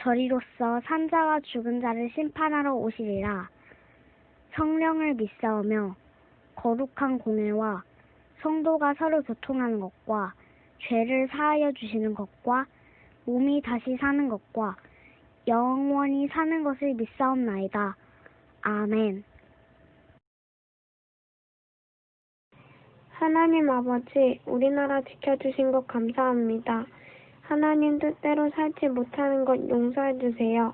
저리로서 산자와 죽은 자를 심판하러 오시리라. 성령을 믿사오며 거룩한 공예와 성도가 서로 교통하는 것과 죄를 사하여 주시는 것과 몸이 다시 사는 것과 영원히 사는 것을 믿사옵나이다. 아멘. 하나님 아버지, 우리나라 지켜주신 것 감사합니다. 하나님 뜻대로 살지 못하는 것 용서해 주세요.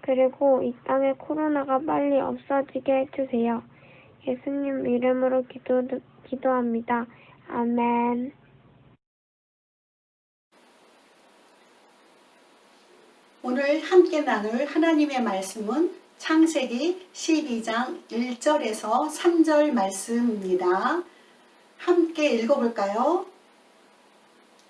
그리고 이 땅에 코로나가 빨리 없어지게 해주세요. 예수님 이름으로 기도, 기도합니다. 아멘. 오늘 함께 나눌 하나님의 말씀은 창세기 12장 1절에서 3절 말씀입니다. 함께 읽어볼까요?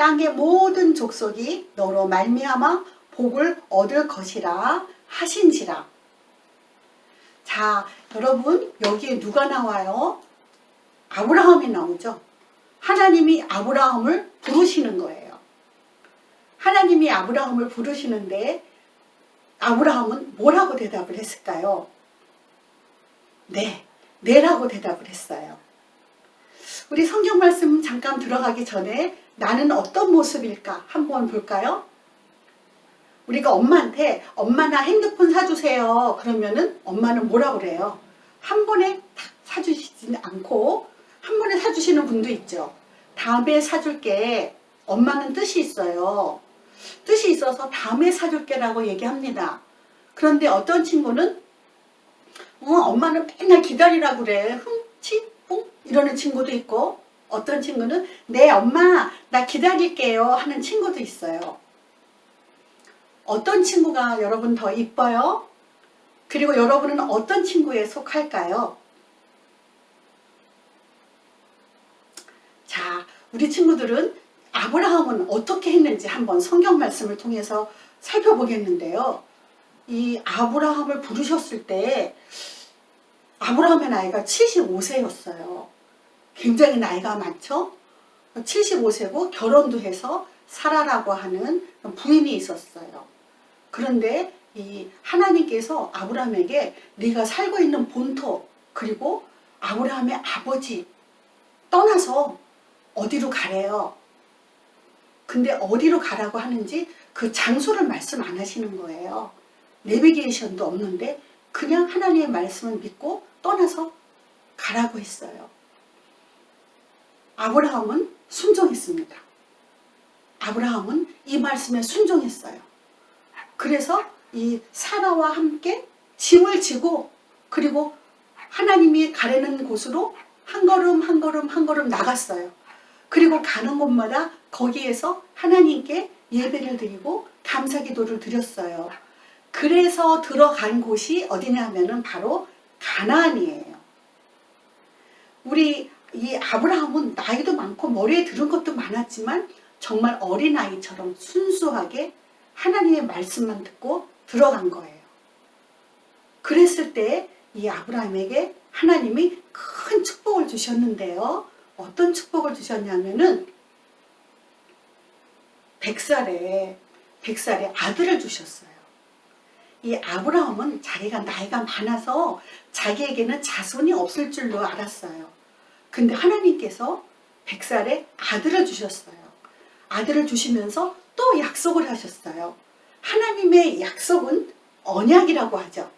땅의 모든 족속이 너로 말미암아 복을 얻을 것이라 하신지라. 자, 여러분 여기에 누가 나와요? 아브라함이 나오죠. 하나님이 아브라함을 부르시는 거예요. 하나님이 아브라함을 부르시는데 아브라함은 뭐라고 대답을 했을까요? 네, 네라고 대답을 했어요. 우리 성경 말씀 잠깐 들어가기 전에 나는 어떤 모습일까 한번 볼까요? 우리가 엄마한테 엄마 나 핸드폰 사주세요. 그러면은 엄마는 뭐라고 그래요? 한 번에 탁 사주시지는 않고 한 번에 사주시는 분도 있죠. 다음에 사줄게. 엄마는 뜻이 있어요. 뜻이 있어서 다음에 사줄게라고 얘기합니다. 그런데 어떤 친구는 어, 엄마는 맨날 기다리라고 그래. 흠치 뿡 이러는 친구도 있고 어떤 친구는 네 엄마 나 기다릴게요 하는 친구도 있어요. 어떤 친구가 여러분 더 이뻐요? 그리고 여러분은 어떤 친구에 속할까요? 자, 우리 친구들은 아브라함은 어떻게 했는지 한번 성경 말씀을 통해서 살펴보겠는데요. 이 아브라함을 부르셨을 때 아브라함의 나이가 75세였어요. 굉장히 나이가 많죠? 75세고 결혼도 해서 사라라고 하는 부인이 있었어요. 그런데 이 하나님께서 아브라함에게 네가 살고 있는 본토 그리고 아브라함의 아버지 떠나서 어디로 가래요. 근데 어디로 가라고 하는지 그 장소를 말씀 안 하시는 거예요. 내비게이션도 없는데 그냥 하나님의 말씀을 믿고 떠나서 가라고 했어요. 아브라함은 순종했습니다. 아브라함은 이 말씀에 순종했어요. 그래서 이 사라와 함께 짐을 지고 그리고 하나님이 가려는 곳으로 한 걸음 한 걸음 한 걸음 나갔어요. 그리고 가는 곳마다 거기에서 하나님께 예배를 드리고 감사 기도를 드렸어요. 그래서 들어간 곳이 어디냐 하면은 바로 가나안이에요. 우리 이 아브라함은 나이도 많고 머리에 들은 것도 많았지만 정말 어린아이처럼 순수하게 하나님의 말씀만 듣고 들어간 거예요. 그랬을 때 이 아브라함에게 하나님이 큰 축복을 주셨는데요. 어떤 축복을 주셨냐면은 백살에 백살에 아들을 주셨어요. 이 아브라함은 자기가 나이가 많아서 자기에게는 자손이 없을 줄로 알았어요. 근데 하나님께서 백살에 아들을 주셨어요. 아들을 주시면서 또 약속을 하셨어요. 하나님의 약속은 언약이라고 하죠.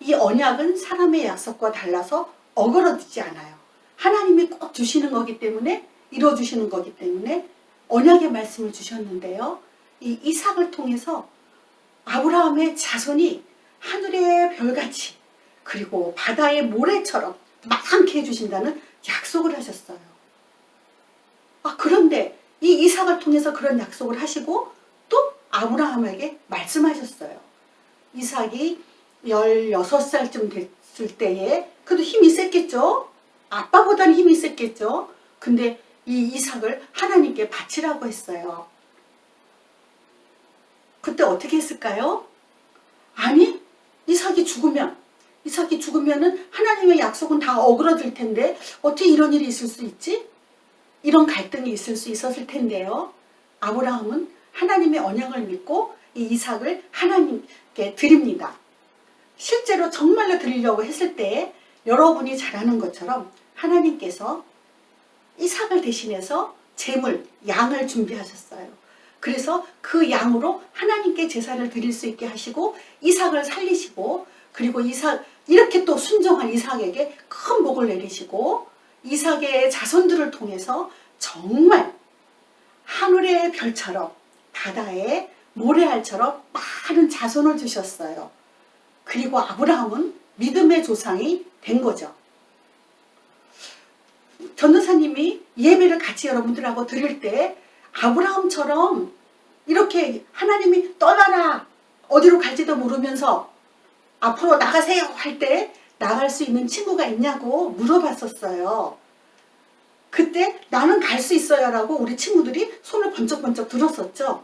이 언약은 사람의 약속과 달라서 어그러지지 않아요. 하나님이 꼭 주시는 거기 때문에 이루어 주시는 거기 때문에 언약의 말씀을 주셨는데요. 이 이삭을 통해서 아브라함의 자손이 하늘의 별같이 그리고 바다의 모래처럼 많게 해주신다는 약속을 하셨어요. 아, 그런데 이 이삭을 통해서 그런 약속을 하시고 또 아브라함에게 말씀하셨어요. 이삭이 16살쯤 됐을 때에 그래도 힘이 셌겠죠? 아빠보다는 힘이 셌겠죠? 근데 이 이삭을 하나님께 바치라고 했어요. 그때 어떻게 했을까요? 아니, 이삭이 죽으면, 이삭이 죽으면은 하나님의 약속은 다 어그러질 텐데, 어떻게 이런 일이 있을 수 있지? 이런 갈등이 있을 수 있었을 텐데요. 아브라함은 하나님의 언약을 믿고 이 이삭을 하나님께 드립니다. 실제로 정말로 드리려고 했을 때 여러분이 잘 아는 것처럼 하나님께서 이삭을 대신해서 재물, 양을 준비하셨어요. 그래서 그 양으로 하나님께 제사를 드릴 수 있게 하시고 이삭을 살리시고 그리고 이삭 이렇게 또 순종한 이삭에게 큰 복을 내리시고 이삭의 자손들을 통해서 정말 하늘의 별처럼 바다의 모래알처럼 많은 자손을 주셨어요. 그리고 아브라함은 믿음의 조상이 된 거죠. 전도사님이 예배를 같이 여러분들하고 드릴 때 아브라함처럼 이렇게 하나님이 떠나라 어디로 갈지도 모르면서 앞으로 나가세요 할 때 나갈 수 있는 친구가 있냐고 물어봤었어요. 그때 나는 갈 수 있어요 라고 우리 친구들이 손을 번쩍번쩍 들었었죠.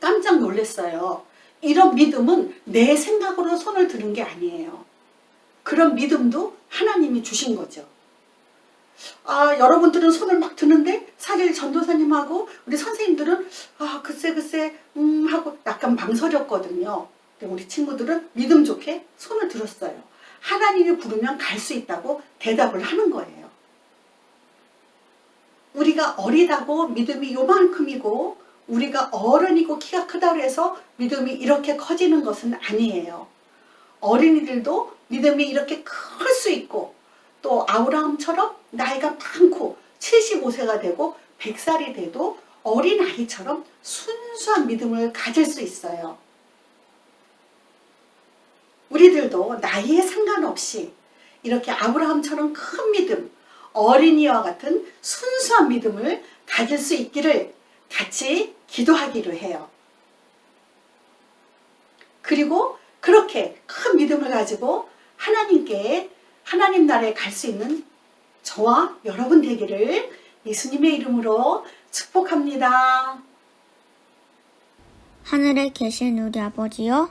깜짝 놀랐어요. 이런 믿음은 내 생각으로 손을 드는 게 아니에요. 그런 믿음도 하나님이 주신 거죠. 아, 여러분들은 손을 막 드는데 사실 전도사님하고 우리 선생님들은 아, 글쎄 글쎄 음 하고 약간 망설였거든요. 근데 우리 친구들은 믿음 좋게 손을 들었어요. 하나님이 부르면 갈 수 있다고 대답을 하는 거예요. 우리가 어리다고 믿음이 요만큼이고 우리가 어른이고 키가 크다고 해서 믿음이 이렇게 커지는 것은 아니에요. 어린이들도 믿음이 이렇게 클 수 있고 또 아브라함처럼 나이가 많고 75세가 되고 100살이 돼도 어린 아이처럼 순수한 믿음을 가질 수 있어요. 우리들도 나이에 상관없이 이렇게 아브라함처럼 큰 믿음, 어린이와 같은 순수한 믿음을 가질 수 있기를 같이 기도하기로 해요. 그리고 그렇게 큰 믿음을 가지고 하나님께 하나님 나라에 갈 수 있는 저와 여러분 되기를 예수님의 이름으로 축복합니다. 하늘에 계신 우리 아버지여,